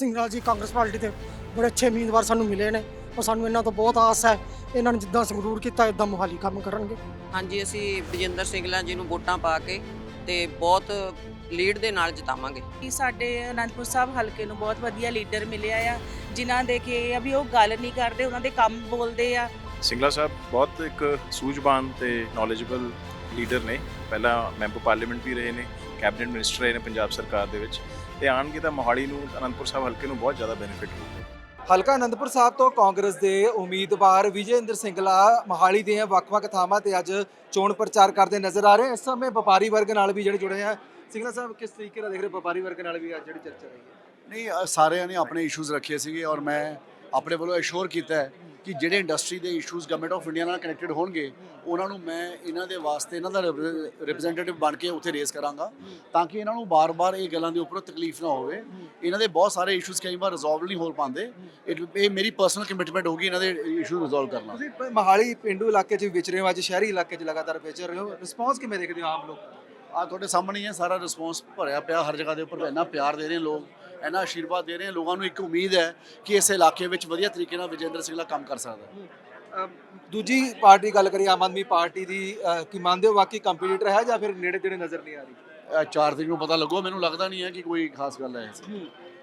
ਸਿੰਘਰਾਜ ਜੀ ਕਾਂਗਰਸ ਪਾਰਟੀ ਦੇ ਬੜੇ ਅੱਛੇ ਉਮੀਦਵਾਰ ਸਾਨੂੰ ਮਿਲੇ ਨੇ ਔਰ ਸਾਨੂੰ ਇਹਨਾਂ ਤੋਂ ਬਹੁਤ ਆਸ ਹੈ ਇਹਨਾਂ ਨੇ ਜਿੱਦਾਂ ਸੰਗਰੂਰ ਕੀਤਾ ਇਦਾਂ ਮੋਹਾਲੀ ਕੰਮ ਕਰਨਗੇ। ਹਾਂਜੀ ਅਸੀਂ ਵਿਜੇਂਦਰ ਸਿੰਘਲਾ ਜੀ ਨੂੰ ਵੋਟਾਂ ਪਾ ਕੇ ਤੇ ਬਹੁਤ ਲੀਡ ਦੇ ਨਾਲ ਜਿਤਾਵਾਂਗੇ। ਕਿ ਸਾਡੇ ਅਨੰਦਪੁਰ ਸਾਹਿਬ ਹਲਕੇ ਨੂੰ ਬਹੁਤ ਵਧੀਆ ਲੀਡਰ ਮਿਲਿਆ ਆ ਜਿਨ੍ਹਾਂ ਦੇ ਕਿ ਵੀ ਉਹ ਗੱਲ ਨਹੀਂ ਕਰਦੇ ਉਹਨਾਂ ਦੇ ਕੰਮ ਬੋਲਦੇ ਆ। ਸਿੰਗਲਾ ਸਾਹਿਬ ਬਹੁਤ ਇੱਕ ਸੂਝਵਾਨ ਤੇ ਨੌਲੇਜੇਬਲ ਲੀਡਰ ਨੇ। ਪਹਿਲਾਂ ਮੈਂਬਰ ਪਾਰਲੀਮੈਂਟ ਵੀ ਰਹੇ ਨੇ ਕੈਬਨਿਟ ਮਿਨਿਸਟਰ ਰਹੇ ਨੇ ਪੰਜਾਬ ਸਰਕਾਰ ਦੇ ਵਿੱਚ। ਤੇ ਆਣਗੇ ਤਾਂ ਮੋਹਾਲੀ ਨੂੰ ਅਨੰਦਪੁਰ ਸਾਹਿਬ ਹਲਕੇ ਨੂੰ ਬਹੁਤ ਜ਼ਿਆਦਾ ਬੈਨੀਫਿਟ ਹੋਊਗਾ ਹਲਕਾ ਅਨੰਦਪੁਰ ਸਾਹਿਬ ਤੋਂ ਕਾਂਗਰਸ ਦੇ ਉਮੀਦਵਾਰ ਵਿਜੇਂਦਰ ਸਿੰਗਲਾ ਮੋਹਾਲੀ ਦੇ ਵੱਖ-ਵੱਖ ਥਾਵਾਂ ਤੇ ਅੱਜ ਚੋਣ ਪ੍ਰਚਾਰ ਕਰਦੇ ਨਜ਼ਰ ਆ ਰਹੇ। ਇਸ ਸਮੇਂ ਵਪਾਰੀ ਵਰਗ ਨਾਲ ਵੀ ਜਿਹੜੇ ਜੁੜੇ ਆ। ਸਿੰਗਲਾ ਸਾਹਿਬ ਕਿਸ ਤਰੀਕੇ ਨਾਲ ਦੇਖ ਰਹੇ ਵਪਾਰੀ ਵਰਗ ਨਾਲ ਵੀ ਅੱਜ ਜਿਹੜੀ ਚਰਚਾ ਰਹੀ ਹੈ। ਨਹੀਂ ਸਾਰਿਆਂ ਨੇ ਆਪਣੇ ਇਸ਼ੂਜ਼ ਰੱਖੇ ਸੀਗੇ ਔਰ ਮੈਂ ਆਪਣੇ ਵੱਲੋਂ ਅਸ਼ੋਰ ਕੀਤਾ ਹੈ ਕਿ ਜਿਹੜੇ ਇੰਡਸਟਰੀ ਦੇ ਇਸ਼ੂਜ਼ ਗਵਰਨਮੈਂਟ ਆਫ ਇੰਡੀਆ ਨਾਲ ਕਨੈਕਟਡ ਹੋਣਗੇ ਉਹਨਾਂ ਨੂੰ ਮੈਂ ਇਹਨਾਂ ਦੇ ਵਾਸਤੇ ਇਹਨਾਂ ਦਾ ਰਿਪਰੈਜ਼ੈਂਟੇਟਿਵ ਬਣ ਕੇ ਉੱਥੇ ਰੇਸ ਕਰਾਂਗਾ ਤਾਂ ਕਿ ਇਹਨਾਂ ਨੂੰ ਬਾਰ-ਬਾਰ ਇਹ ਗੱਲਾਂ ਦੇ ਉੱਪਰ ਤਕਲੀਫ ਨਾ ਹੋਵੇ। ਇਹਨਾਂ ਦੇ ਬਹੁਤ ਸਾਰੇ ਇਸ਼ੂਜ਼ ਕਈ ਵਾਰ ਰਿਜ਼ੋਲਵ ਨਹੀਂ ਹੋ ਪਾਉਂਦੇ। ਇਹ ਮੇਰੀ ਪਰਸਨਲ ਕਮਿਟਮੈਂਟ ਹੋਗੀ ਇਹਨਾਂ ਦੇ ਇਸ਼ੂ ਰਿਜ਼ੋਲਵ ਕਰਨਾ ਤੁਸੀਂ ਮੋਹਾਲੀ ਪਿੰਡੂ ਇਲਾਕੇ 'ਚ ਵਿਚ ਰਹੇ ਹੋ ਅੱਜ ਸ਼ਹਿਰੀ ਇਲਾਕੇ 'ਚ ਲਗਾਤਾਰ ਵਿਚਰ ਰਹੇ ਹੋ। ਰਿਸਪੌਂਸ ਕਿਵੇਂ ਦੇਖਦੇ ਹੋ ਆਮ ਲੋਕ? ਆ ਤੁਹਾਡੇ ਸਾਹਮਣੇ ਹੀ ਹੈ ਸਾਰਾ ਰਿਸਪੌਂਸ ਭਰਿਆ ਪਿਆ ਹਰ ਜਗ੍ਹਾ ਦੇ ਉੱਪਰ ਇੰਨਾ ਪਿਆਰ ਦੇ ਰਹੇ ਲੋਕ। ਇੰਨਾ ਆਸ਼ੀਰਵਾਦ ਦੇ ਰਹੇ ਲੋਕਾਂ ਨੂੰ ਇੱਕ ਉਮੀਦ ਹੈ ਕਿ ਇਸ ਇਲਾਕੇ ਵਿੱਚ ਵਧੀਆ ਤਰੀਕੇ ਨਾਲ ਵਿਜੇਂਦਰ ਸਿੰਘਲਾ ਕੰਮ ਕਰ ਸਕਦਾ ਹੈ। ਦੂਜੀ ਪਾਰਟੀ ਗੱਲ ਕਰੀਏ ਆਮ ਆਦਮੀ ਪਾਰਟੀ ਦੀ ਕੀ ਮੰਨਦੇ ਹੋ? ਵਾਕਈ ਕੰਪੀਟੀਟਰ ਹੈ ਜਾਂ ਫਿਰ ਨੇੜੇ ਤੇੜੇ ਨਜ਼ਰ ਨਹੀਂ ਆ ਰਹੀ? ਚਾਰ ਤਰੀਕ ਨੂੰ ਪਤਾ ਲੱਗੋ ਮੈਨੂੰ ਲੱਗਦਾ ਨਹੀਂ ਹੈ ਕਿ ਕੋਈ ਖਾਸ ਗੱਲ ਹੈ।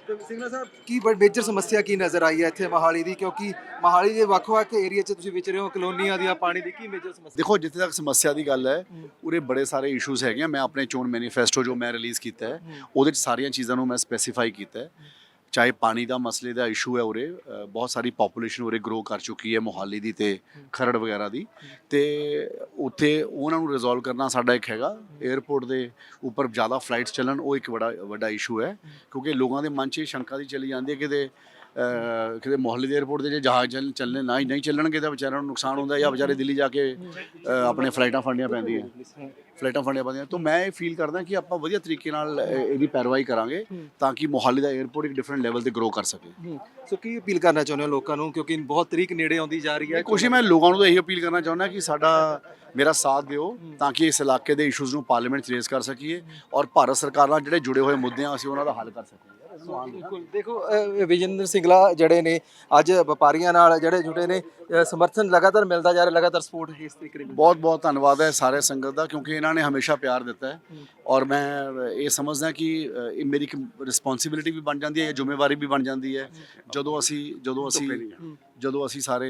ਸਿੰਘਲਾ ਸਾਹਿਬ ਕੀ ਬੜੀ ਮੇਜਰ ਸਮੱਸਿਆ ਕੀ ਨਜ਼ਰ ਆਈ ਹੈ ਇੱਥੇ ਮੋਹਾਲੀ ਦੀ? ਕਿਉਂਕਿ ਮੋਹਾਲੀ ਦੇ ਵੱਖ-ਵੱਖ ਏਰੀਆ 'ਚ ਤੁਸੀਂ ਵਿਚ ਰਹੇ ਹੋ ਕਲੋਨੀਆਂ ਦੀਆਂ ਪਾਣੀ ਦੀ ਕੀ ਮੇਜਰ ਸਮੱਸਿਆ? ਦੇਖੋ ਜਿੱਥੇ ਤੱਕ ਸਮੱਸਿਆ ਦੀ ਗੱਲ ਹੈ ਉਰੇ ਬੜੇ ਸਾਰੇ ਇਸ਼ੂਜ਼ ਹੈਗੇ ਆ। ਮੈਂ ਆਪਣੇ ਚੋਣ ਮੈਨੀਫੈਸਟੋ ਜੋ ਮੈਂ ਰਿਲੀਜ਼ ਕੀਤਾ ਹੈ ਉਹਦੇ ਚ ਸਾਰੀਆਂ ਚੀਜ਼ਾਂ ਨੂੰ ਮੈਂ ਸਪੈਸੀਫਾਈ ਕੀਤਾ ਹੈ। ਚਾਹੇ ਪਾਣੀ ਦਾ ਮਸਲੇ ਦਾ ਇਸ਼ੂ ਹੈ ਉਰੇ ਬਹੁਤ ਸਾਰੀ ਪੋਪੂਲੇਸ਼ਨ ਉਰੇ ਗਰੋ ਕਰ ਚੁੱਕੀ ਹੈ ਮੋਹਾਲੀ ਦੀ ਤੇ ਖਰੜ ਵਗੈਰਾ ਦੀ। ਤੇ ਉੱਥੇ ਉਹਨਾਂ ਨੂੰ ਰਿਜ਼ੋਲਵ ਕਰਨਾ ਸਾਡਾ ਇੱਕ ਹੈਗਾ 에ਅਰਪੋਰਟ ਦੇ ਉੱਪਰ ਜ਼ਿਆਦਾ ਫਲਾਈਟਸ ਚੱਲਣ ਉਹ ਇੱਕ ਬੜਾ ਵੱਡਾ ਇਸ਼ੂ ਹੈ। ਕਿਉਂਕਿ ਲੋਕਾਂ ਦੇ ਮਨ 'ਚ ਇਹ ਸ਼ੰਕਾ ਦੀ ਚਲੀ ਜਾਂਦੀ ਹੈ ਕਿ ਅ, ਕਿਤੇ ਮੋਹਾਲੀ ਦੇ 에ਅਰਪੋਰਟ ਦੇ ਜੇ ਜਹਾਜ਼ ਚੱਲ ਚੱਲਣੇ ਨਾ ਹੀ ਨਹੀਂ ਚੱਲਣਗੇ ਤਾਂ ਵਿਚਾਰਿਆਂ ਨੂੰ ਨੁਕਸਾਨ ਹੁੰਦਾ ਜਾਂ ਵਿਚਾਰੇ ਦਿੱਲੀ ਜਾ ਕੇ ਆਪਣੇ ਫਲਾਈਟਾਂ ਫੜਨੀਆਂ ਪੈਂਦੀਆਂ। ਫਲਾਈਟਾਂ ਫੜਨੀਆਂ ਪੈਂਦੀਆਂ। ਤਾਂ ਮੈਂ ਇਹ ਫੀਲ ਕਰਦਾ ਕਿ ਆਪਾਂ ਵਧੀਆ ਤਰੀਕੇ ਨਾਲ ਇਹਦੀ ਪੈਰਵਾਈ ਕਰਾਂਗੇ ਤਾਂ ਕਿ ਮੋਹਾਲੀ ਦਾ 에ਅਰਪੋਰਟ ਇੱਕ ਡਿਫਰੈਂਟ ਲੈਵਲ ਤੇ ਗਰੋ ਕਰ ਸਕੇ। ਸੋ ਕੀ ਅਪੀਲ ਕਰਨਾ ਚਾਹੁੰਦੇ ਹੋ ਲੋਕਾਂ ਨੂੰ? ਕਿਉਂਕਿ ਬਹੁਤ ਤਰੀਕ ਨੇੜੇ ਆਉਂਦੀ ਜਾ ਰਹੀ ਹੈ। ਕੋਸ਼ਿਸ਼ ਮੈਂ ਲੋਕਾਂ ਨੂੰ ਤਾਂ ਇਹੀ ਅਪੀਲ ਕਰਨਾ ਚਾਹੁੰਦਾ ਕਿ ਸਾਡਾ ਮੇਰਾ ਸਾਥ ਦਿਓ ਤਾਂ ਕਿ ਇਸ ਇਲਾਕੇ ਦੇ ਇਸ਼ੂਜ਼ ਨੂੰ ਪਾਰਲੀਮੈਂਟ 'ਚ ਰੇਜ਼ ਕਰ ਸਕੀਏ ਔਰ ਭਾਰਤ ਸਰਕਾਰ ਨਾਲ ਜਿਹੜੇ ਜੁੜੇ ਹੋਏ ਮੁੱਦੇ ਆ ਅਸੀਂ ਉਹਨਾਂ ਦਾ ਹੱਲ ਕਰ ਸਕੀਏ। ਬਿਲਕੁਲ ਦੇਖੋ ਵਿਜੇਂਦਰ ਸਿੰਗਲਾ ਜਿਹੜੇ ਨੇ ਅੱਜ ਵਪਾਰੀਆਂ ਨਾਲ ਜਿਹੜੇ ਜੁੜੇ ਨੇ ਸਮਰਥਨ ਲਗਾਤਾਰ ਮਿਲਦਾ ਜਾ ਰਿਹਾ ਲਗਾਤਾਰ ਸਪੋਰਟ ਇਸ ਤਰੀਕੇ ਨਾਲ ਬਹੁਤ ਬਹੁਤ ਧੰਨਵਾਦ ਹੈ ਸਾਰੇ ਸੰਗਤ ਦਾ ਕਿਉਂਕਿ ਇਹਨਾਂ ਨੇ ਹਮੇਸ਼ਾ ਪਿਆਰ ਦਿੱਤਾ ਹੈ। ਔਰ ਮੈਂ ਇਹ ਸਮਝਦਾ ਕਿ ਇਹ ਮੇਰੀ ਰਿਸਪੌਂਸਿਬਿਲਿਟੀ ਵੀ ਬਣ ਜਾਂਦੀ ਹੈ ਇਹ ਜ਼ਿੰਮੇਵਾਰੀ ਵੀ ਬਣ ਜਾਂਦੀ ਹੈ। ਜਦੋਂ ਅਸੀਂ ਜਦੋਂ ਅਸੀਂ ਜਦੋਂ ਅਸੀਂ ਸਾਰੇ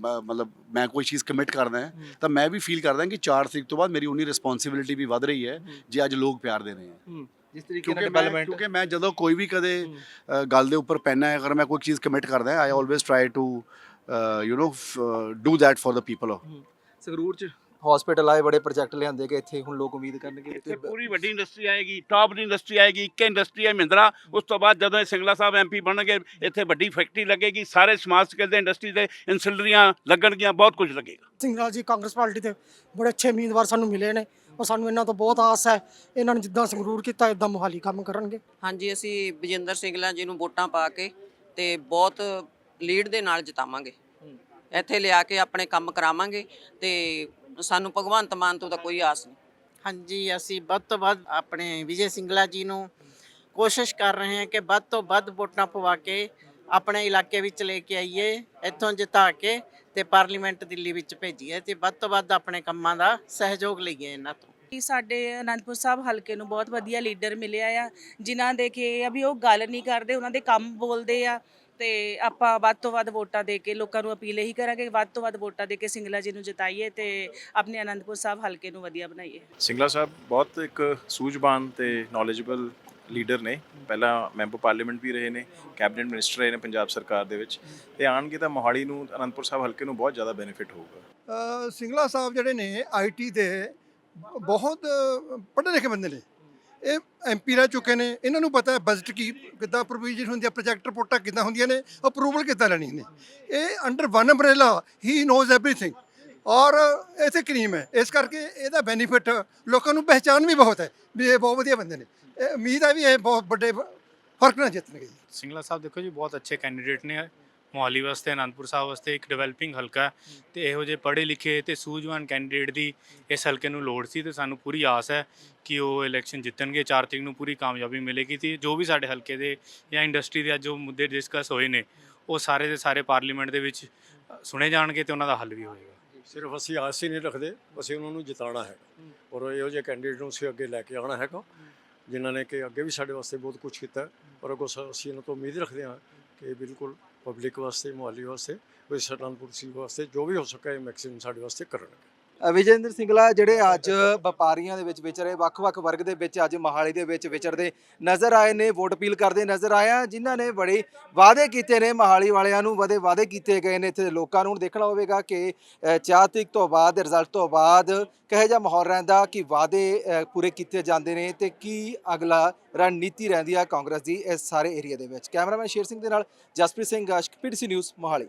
ਮਤਲਬ ਮੈਂ ਕੋਈ ਚੀਜ਼ ਕਮਿਟ ਕਰਦਾ ਤਾਂ ਮੈਂ ਵੀ ਫੀਲ ਕਰਦਾ ਕਿ 4 ਤਰੀਕ ਤੋਂ ਬਾਅਦ ਮੇਰੀ ਉਨੀ ਰਿਸਪੌਂਸਿਬਿਲਿਟੀ ਵੀ ਵੱਧ ਰਹੀ ਹੈ ਜੇ ਅੱਜ ਲੋਕ ਪਿਆਰ ਦੇ ਰਹੇ ਹੈ। ਜਿਸ ਤਰੀਕੇ ਨਾਲ ਮੈਂ ਡਿਵੈਲਪਮੈਂਟ ਕਿਉਂਕਿ ਮੈਂ ਜਦੋਂ ਕੋਈ ਵੀ ਕਦੇ ਗੱਲ ਦੇ ਉੱਪਰ ਪੈਨਾ ਹੈ ਅਗਰ ਮੈਂ ਕੋਈ ਚੀਜ਼ ਕਮਿਟ ਕਰਦਾ I always try to you know do that for the people Sangrur ਚ ਹਸਪੀਟਲ ਆਏ ਬੜੇ ਪ੍ਰੋਜੈਕਟ ਲਿਆਂਦੇ ਕਿ ਇੱਥੇ ਹੁਣ ਲੋਕ ਉਮੀਦ ਕਰਨਗੇ ਇੱਥੇ ਪੂਰੀ ਵੱਡੀ ਇੰਡਸਟਰੀ ਆਏਗੀ ਟਾਪ ਦੀ ਇੰਡਸਟਰੀ ਆਏਗੀ ਇੱਕ ਇੰਡਸਟਰੀ ਹੈ ਮਹਿੰਦਰਾ ਉਸ ਤੋਂ ਬਾਅਦ ਜਦੋਂ ਇਹ ਸਿੰਗਲਾ ਸਾਹਿਬ ਐਮਪੀ ਬਣਨਗੇ ਇੱਥੇ ਵੱਡੀ ਫੈਕਟਰੀ ਲੱਗੇਗੀ ਸਾਰੇ ਸਮਾਜ ਸਕਿੱਲ ਦੇ ਇੰਡਸਟਰੀ ਦੇ ਇਨਸਲਰੀਆਂ ਲੱਗਣਗੀਆਂ ਬਹੁਤ ਕੁਝ ਲੱਗੇਗਾ। ਸਿੰਗਲਾ ਜੀ ਕਾਂਗਰਸ ਪਾਰਟੀ ਦੇ ਬੜੇ ਅੱਛੇ ਉਮੀਦਵਾਰ ਸਾਨੂੰ ਮਿਲੇ ਨੇ। ਔਰ ਸਾਨੂੰ ਇਹਨਾਂ ਤੋਂ ਬਹੁਤ ਆਸ ਹੈ। ਇਹਨਾਂ ਨੇ ਜਿੱਦਾਂ ਸੰਗਰੂਰ ਕੀਤਾ ਇਦਾਂ ਮੋਹਾਲੀ ਕੰਮ ਕਰਨਗੇ। ਹਾਂਜੀ ਅਸੀਂ ਵਿਜੇਂਦਰ ਸਿੰਘਲਾ ਜੀ ਨੂੰ ਵੋਟਾਂ ਪਾ ਕੇ ਤੇ ਬਹੁਤ ਲੀਡ ਦੇ ਨਾਲ ਜਿਤਾਵਾਂਗੇ। ਇੱਥੇ ਲਿਆ ਕੇ ਆਪਣੇ ਕੰਮ ਕਰਾਵਾਂਗੇ ਤੇ ਸਾਨੂੰ ਭਗਵੰਤ ਮਾਨ ਤੋਂ ਤਾਂ ਕੋਈ ਆਸ ਨਹੀਂ। ਹਾਂਜੀ ਅਸੀਂ ਵੱਧ ਤੋਂ ਵੱਧ ਆਪਣੇ ਵਿਜੇ ਸਿੰਗਲਾ ਜੀ ਨੂੰ ਕੋਸ਼ਿਸ਼ ਕਰ ਰਹੇ ਹਾਂ ਕਿ ਵੱਧ ਤੋਂ ਵੱਧ ਵੋਟਾਂ ਪਵਾ ਕੇ ਆਪਣੇ ਇਲਾਕੇ ਵਿੱਚ ਲੈ ਕੇ ਆਈਏ ਇੱਥੋਂ ਜਿਤਾ ਕੇ ਤੇ ਪਾਰਲੀਮੈਂਟ ਦਿੱਲੀ ਵਿੱਚ ਭੇਜੀਏ ਤੇ ਵੱਧ ਤੋਂ ਵੱਧ ਆਪਣੇ ਕੰਮਾਂ ਦਾ ਸਹਿਯੋਗ ਲਈਏ ਇਹਨਾਂ ਤੋਂ। ਕਿ ਸਾਡੇ ਅਨੰਦਪੁਰ ਸਾਹਿਬ ਹਲਕੇ ਨੂੰ ਬਹੁਤ ਵਧੀਆ ਲੀਡਰ ਮਿਲਿਆ ਆ ਜਿਨ੍ਹਾਂ ਦੇ ਕਿ ਵੀ ਉਹ ਗੱਲ ਨਹੀਂ ਕਰਦੇ ਉਹਨਾਂ ਦੇ ਕੰਮ ਬੋਲਦੇ ਆ ਤੇ ਆਪਾਂ ਵੱਧ ਤੋਂ ਵੱਧ ਵੋਟਾਂ ਦੇ ਕੇ ਲੋਕਾਂ ਨੂੰ ਅਪੀਲ ਇਹੀ ਕਰਾਂਗੇ ਕਿ ਵੱਧ ਤੋਂ ਵੱਧ ਵੋਟਾਂ ਦੇ ਕੇ ਸਿੰਗਲਾ ਜੀ ਨੂੰ ਜਿਤਾਈਏ ਤੇ ਆਪਣੇ ਅਨੰਦਪੁਰ ਸਾਹਿਬ ਹਲਕੇ ਨੂੰ ਵਧੀਆ ਬਣਾਈਏ। ਸਿੰਗਲਾ ਸਾਹਿਬ ਬਹੁਤ ਇੱਕ ਸੂਝਵਾਨ ਤੇ ਨੌਲੇਜੇਬਲ ਲੀਡਰ ਨੇ। ਪਹਿਲਾਂ ਮੈਂਬਰ ਪਾਰਲੀਮੈਂਟ ਵੀ ਰਹੇ ਨੇ ਕੈਬਨਿਟ ਮਿਨਿਸਟਰ ਰਹੇ ਨੇ ਪੰਜਾਬ ਸਰਕਾਰ ਦੇ ਵਿੱਚ ਤੇ ਆਣਗੇ ਤਾਂ ਮੋਹਾਲੀ ਨੂੰ ਅਨੰਦਪੁਰ ਸਾਹਿਬ ਹਲਕੇ ਨੂੰ ਬਹੁਤ ਜ਼ਿਆਦਾ ਬੈਨੀਫਿਟ ਹੋਊਗਾ। ਸਿੰਗਲਾ ਸਾਹਿਬ ਜਿਹੜੇ ਨੇ ਆਈਟੀ ਦੇ ਬਹੁਤ, ਪੜ੍ਹੇ ਲਿਖੇ ਬੰਦੇ ਨੇ। ਇਹ ਐਮਪੀ ਰਹਿ ਚੁੱਕੇ ਨੇ। ਇਹਨਾਂ ਨੂੰ ਪਤਾ ਹੈ ਬਜਟ ਕੀ, ਕਿੱਦਾਂ ਪ੍ਰੋਵੀਜ਼ਨ ਹੁੰਦੀ ਹੈ ਪ੍ਰੋਜੈਕਟ ਰਿਪੋਰਟਾਂ ਕਿੱਦਾਂ ਹੁੰਦੀਆਂ ਨੇ ਅਪਰੂਵਲ ਕਿੱਦਾਂ ਲੈਣੀ ਨੇ। ਇਹ ਅੰਡਰ ਵਨ ਅੰਬ੍ਰੇਲਾ ਹੀ ਨੋਜ਼ ਐਵਰੀਥਿੰਗ ਔਰ ਇਥੇ ਕਰੀਮ ਹੈ। ਇਸ ਕਰਕੇ ਇਹਦਾ ਬੈਨੀਫਿਟ ਲੋਕਾਂ ਨੂੰ ਪਹਿਚਾਨ ਵੀ ਬਹੁਤ ਹੈ ਵੀ ਇਹ ਬਹੁਤ ਵਧੀਆ ਬੰਦੇ ਨੇ। ਇਹ ਉਮੀਦ ਹੈ ਵੀ ਇਹ ਬਹੁਤ ਵੱਡੇ ਫ਼ਰਕ ਨਾਲ ਜਿੱਤਣਗੇ। ਸਿੰਗਲਾ ਸਾਹਿਬ ਦੇਖੋ ਜੀ, ਬਹੁਤ ਅੱਛੇ ਕੈਂਡੀਡੇਟ ਨੇ। ਮੋਹਾਲੀ ਵਾਸਤੇ ਅਨੰਦਪੁਰ ਸਾਹਿਬ ਵਾਸਤੇ ਇੱਕ ਡਿਵੈਲਪਿੰਗ ਹਲਕਾ ਹੈ ਤੇ ਇਹੋ ਜਿਹੇ ਪੜ੍ਹੇ ਲਿਖੇ ਤੇ ਸੂਝਵਾਨ ਕੈਂਡੀਡੇਟ ਦੀ ਇਸ ਹਲਕੇ ਨੂੰ ਲੋੜ ਸੀ ਤੇ ਸਾਨੂੰ ਪੂਰੀ ਆਸ ਹੈ ਕਿ ਉਹ ਇਲੈਕਸ਼ਨ ਜਿੱਤਣਗੇ। 4 ਤਰੀਕ ਨੂੰ ਪੂਰੀ ਕਾਮਯਾਬੀ ਮਿਲੇਗੀ ਤੇ ਜੋ ਵੀ ਸਾਡੇ ਹਲਕੇ ਦੇ ਜਾਂ ਇੰਡਸਟਰੀ ਦੇ ਅੱਜ ਜੋ ਮੁੱਦੇ ਡਿਸਕਸ ਹੋਏ ਨੇ ਉਹ ਸਾਰੇ ਦੇ ਸਾਰੇ ਪਾਰਲੀਮੈਂਟ ਦੇ ਵਿੱਚ ਸੁਣੇ ਜਾਣਗੇ ਤੇ ਉਹਨਾਂ ਦਾ ਹੱਲ ਵੀ ਹੋਏਗਾ। ਸਿਰਫ ਅਸੀਂ ਆਸ ਹੀ ਨਹੀਂ ਰੱਖਦੇ ਅਸੀਂ ਉਹਨਾਂ ਨੂੰ ਜਿਤਾਉਣਾ ਹੈ। ਔਰ ਇਹੋ ਜਿਹੇ ਕੈਂਡੀਡੇਟ ਨੂੰ ਅਸੀਂ ਅੱਗੇ ਲੈ ਕੇ ਆਉਣਾ ਹੈਗਾ। ਜਿਨ੍ਹਾਂ ਨੇ ਕਿ ਅੱਗੇ ਵੀ ਸਾਡੇ ਵਾਸਤੇ ਬਹੁਤ ਕੁਝ ਕੀਤਾ ਔਰ ਅੱਗੋਂ ਸ- ਅਸੀਂ ਇਹਨਾਂ ਤੋਂ ਉਮੀਦ ਰੱਖਦੇ ਹਾਂ ਕਿ ਇਹ ਬਿਲਕੁਲ ਪਬਲਿਕ ਵਾਸਤੇ, ਮੁਹਾਲੀ ਵਾਸਤੇ ਕੋਈ ਸਟਾਨਪੁਰ ਸੀ ਵਾਸਤੇ, ਜੋ ਵੀ ਹੋ ਸਕੇ ਮੈਕਸਿਮਮ ਸਾਡੇ ਵਾਸਤੇ ਕਰਨਗੇ। ਵਿਜੇਂਦਰ ਸਿੰਗਲਾ ਜਿਹੜੇ ਅੱਜ ਵਪਾਰੀਆਂ ਦੇ ਵਿੱਚ ਵਿਚਰੇ ਵੱਖ-ਵੱਖ ਵਰਗ ਦੇ ਵਿੱਚ ਅੱਜ ਮਹਾਲੀ ਦੇ ਵਿੱਚ ਵਿਚਰਦੇ ਨਜ਼ਰ ਆਏ ਨੇ ਵੋਟ ਅਪੀਲ ਕਰਦੇ ਨਜ਼ਰ ਆਏ ਆ ਜਿਨ੍ਹਾਂ ਨੇ ਬੜੇ ਵਾਅਦੇ ਕੀਤੇ ਨੇ ਮਹਾਲੀ ਵਾਲਿਆਂ ਨੂੰ ਵਧੇ ਵਾਅਦੇ ਕੀਤੇ ਗਏ ਨੇ ਇੱਥੇ ਦੇ ਲੋਕਾਂ ਨੂੰ। ਦੇਖਣਾ ਹੋਵੇਗਾ ਕਿ ਅ, ਚਾਰ ਤਰੀਕ ਤੋਂ ਬਾਅਦ ਰਿਜ਼ਲਟ ਤੋਂ ਬਾਅਦ ਕਿਹੋ ਜਿਹਾ ਮਾਹੌਲ ਰਹਿੰਦਾ ਕਿ ਵਾਅਦੇ ਪੂਰੇ ਕੀਤੇ ਜਾਂਦੇ ਨੇ ਤੇ ਕੀ ਅਗਲਾ ਰਣਨੀਤੀ ਰਹਿੰਦੀ ਆ ਕਾਂਗਰਸ ਦੀ ਇਸ ਸਾਰੇ ਏਰੀਆ ਦੇ ਵਿੱਚ। ਕੈਮਰਾਮੈਨ ਸ਼ੇਰ ਸਿੰਘ ਦੇ ਨਾਲ ਜਸਪ੍ਰੀਤ ਸਿੰਘ ਗਾਸ਼ਕ ਪੀਟੀਸੀ ਨਿਊਜ਼ ਮੋਹਾਲੀ।